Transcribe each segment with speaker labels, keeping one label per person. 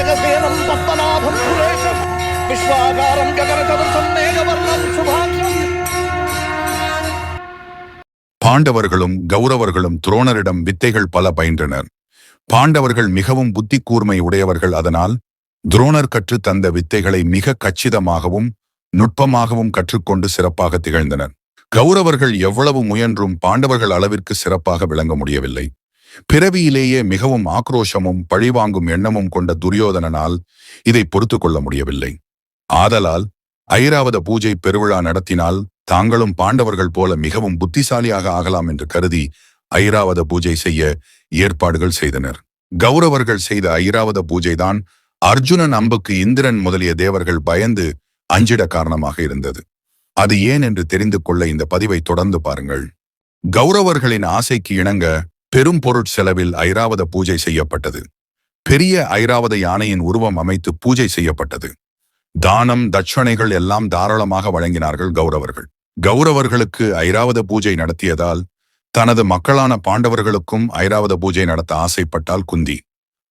Speaker 1: ജഗസേനം പത്മനാഭം സുരേഷം വിശ്വാകാരം ഗഗനചതുർത്ഥം മേഘവർണം ശുഭാക്ഷം
Speaker 2: பாண்டவர்களும் கௌரவர்களும் துரோணரிடம் வித்தைகள் பல பயின்றனர். பாண்டவர்கள் மிகவும் புத்தி கூர்மை உடையவர்கள் அதனால் துரோணர் கற்று தந்த வித்தைகளை மிக கச்சிதமாகவும் நுட்பமாகவும் கற்றுக்கொண்டு சிறப்பாக திகழ்ந்தனர். கௌரவர்கள் எவ்வளவு முயன்றும் பாண்டவர்கள் அளவிற்கு சிறப்பாக விளங்க முடியவில்லை. பிறவியிலேயே மிகவும் ஆக்ரோஷமும் பழிவாங்கும் எண்ணமும் கொண்ட துரியோதனனால் இதை பொறுத்து கொள்ள முடியவில்லை. ஆதலால் ஐராவத பூஜை பெருவிழா நடத்தினால் தாங்களும் பாண்டவர்கள் போல மிகவும் புத்திசாலியாக ஆகலாம் என்று கருதி ஐராவத பூஜை செய்ய ஏற்பாடுகள் செய்தனர். கௌரவர்கள் செய்த ஐராவத பூஜைதான் அர்ஜுனன் அம்புக்கு இந்திரன் முதலிய தேவர்கள் பயந்து அஞ்சிட காரணமாக இருந்தது. அது ஏன் என்று தெரிந்து கொள்ள இந்த பதிவை தொடர்ந்து பாருங்கள். கௌரவர்களின் ஆசைக்கு இணங்க பெரும் பொருட்செலவில் ஐராவத பூஜை செய்யப்பட்டது. பெரிய ஐராவத யானையின் உருவம் அமைத்து பூஜை செய்யப்பட்டது. தானம் தட்சணைகள் எல்லாம் தாராளமாக வழங்கினார்கள் கௌரவர்கள். கௌரவர்களுக்கு ஐராவத பூஜை நடத்தியதால் தனது மக்களான பாண்டவர்களுக்கும் ஐராவத பூஜை நடத்த ஆசைப்பட்டால் குந்தி.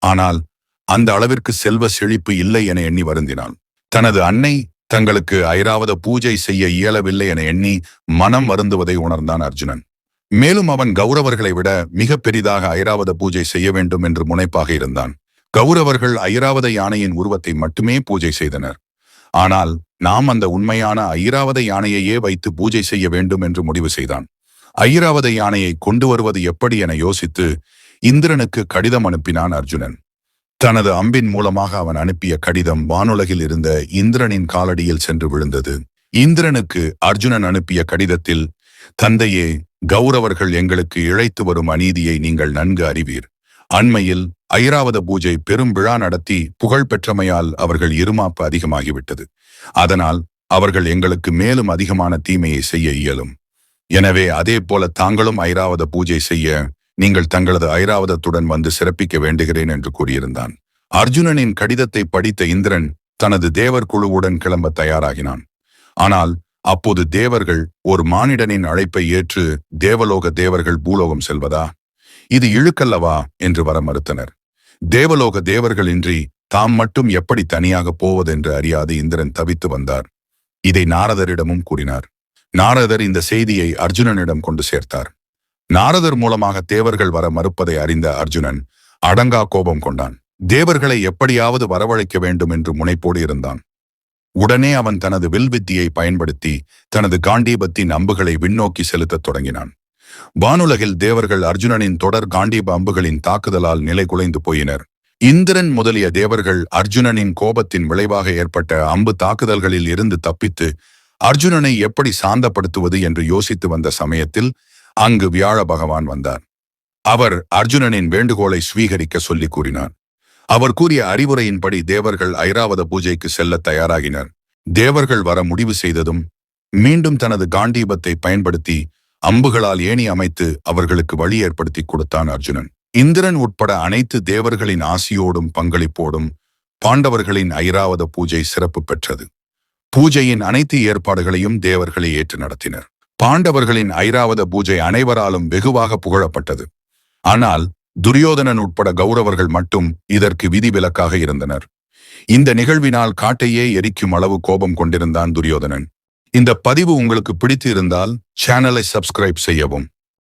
Speaker 2: ஆனால் அந்த அளவிற்கு செல்வ செழிப்பு இல்லை என எண்ணி வருந்தினான். தனது அன்னை தங்களுக்கு ஐராவத பூஜை செய்ய இயலவில்லை என எண்ணி மனம் வருந்துவதை உணர்ந்தான் அர்ஜுனன். மேலும் அவன் கௌரவர்களை விட மிக பெரிதாக ஐராவத பூஜை செய்ய வேண்டும் என்று முனைப்பாக இருந்தான். கௌரவர்கள் ஐராவத யானையின் உருவத்தை மட்டுமே பூஜை செய்தனர். ஆனால் நாம் அந்த உண்மையான ஐராவத யானையையே வைத்து பூஜை செய்ய வேண்டும் என்று முடிவு செய்தான். ஐராவத யானையை கொண்டு வருவது எப்படி என யோசித்து இந்திரனுக்கு கடிதம் அனுப்பினான் அர்ஜுனன். தனது அம்பின் மூலமாக அவன் அனுப்பிய கடிதம் வானுலகில் இருந்த இந்திரனின் காலடியில் சென்று விழுந்தது. இந்திரனுக்கு அர்ஜுனன் அனுப்பிய கடிதத்தில் தந்தையே கௌரவர்கள் எங்களுக்கு இழைத்து வரும் அநீதியை நீங்கள் நன்கு அறிவீர். அண்மையில் ஐராவத பூஜை பெரும் விழா நடத்தி புகழ் பெற்றமையால் அவர்கள் இருமாப்பு அதிகமாகிவிட்டது. அதனால் அவர்கள் எங்களுக்கு மேலும் அதிகமான தீமையை செய்ய இயலும். எனவே அதே போல தாங்களும் ஐராவத பூஜை செய்ய நீங்கள் தங்களது ஐராவதத்துடன் வந்து சிறப்பிக்க வேண்டுகிறேன் என்று கூறியிருந்தான். அர்ஜுனனின் கடிதத்தை படித்த இந்திரன் தனது தேவர் குழுவுடன் கிளம்ப தயாராகினான். ஆனால் அப்போது தேவர்கள் ஒரு மானிடனின் அழைப்பை ஏற்று தேவலோக தேவர்கள் பூலோகம் செல்வதா? இது இழுக்கல்லவா? என்று வர மறுத்தனர் தேவலோக தேவர்களின்றி தாம் மட்டும் எப்படி தனியாக போவதென்று அறியாது இந்திரன் தவித்து வந்தார். இதை நாரதரிடமும் கூறினார். நாரதர் இந்த செய்தியை அர்ஜுனனிடம் கொண்டு சேர்த்தார். நாரதர் மூலமாக தேவர்கள் வர மறுப்பதை அறிந்த அர்ஜுனன் அடங்கா கோபம் கொண்டான். தேவர்களை எப்படியாவது வரவழைக்க வேண்டும் என்று முனைப்போடு இருந்தான். உடனே அவன் தனது வில்வித்தியை பயன்படுத்தி தனது காண்டீபத்தின் அம்புகளை விண்ணோக்கி செலுத்தத் தொடங்கினான். வானுலகில் தேவர்கள் அர்ஜுனனின் தொடர் காண்டீப அம்புகளின் தாக்குதலால் நிலை குலைந்து போயினர். இந்திரன் முதலிய தேவர்கள் அர்ஜுனனின் கோபத்தின் விளைவாக ஏற்பட்ட அம்பு தாக்குதல்களில் இருந்து தப்பித்து அர்ஜுனனை எப்படி சாந்தப்படுத்துவது என்று யோசித்து வந்த சமயத்தில் அங்கு வியாழ பகவான் வந்தார். அவர் அர்ஜுனனின் வேண்டுகோளை ஸ்வீகரிக்க சொல்லி கூறினார். அவர் கூறிய அறிவுரையின்படி தேவர்கள் ஐராவத பூஜைக்கு செல்ல தயாராகினர். தேவர்கள் வர முடிவு செய்ததும் மீண்டும் தனது காண்டீபத்தை பயன்படுத்தி அம்புகளால் ஏணி அமைத்து அவர்களுக்கு வழி ஏற்படுத்தி கொடுத்தான் அர்ஜுனன். இந்திரன் உட்பட அனைத்து தேவர்களின் ஆசியோடும் பங்களிப்போடும் பாண்டவர்களின் ஐராவத பூஜை சிறப்பு பெற்றது. பூஜையின் அனைத்து ஏற்பாடுகளையும் தேவர்களை ஏற்று நடத்தினர். பாண்டவர்களின் ஐராவத பூஜை அனைவராலும் வெகுவாக புகழப்பட்டது. ஆனால் துரியோதனன் உட்பட கௌரவர்கள் மட்டும் இதற்கு விதிவிலக்காக இருந்தனர். இந்த நிகழ்வினால் காட்டையே எரிக்கும் அளவு கோபம் கொண்டிருந்தான் துரியோதனன். இந்த பதிவு உங்களுக்கு பிடித்து இருந்தால் சேனலை சப்ஸ்கிரைப் செய்யவும்.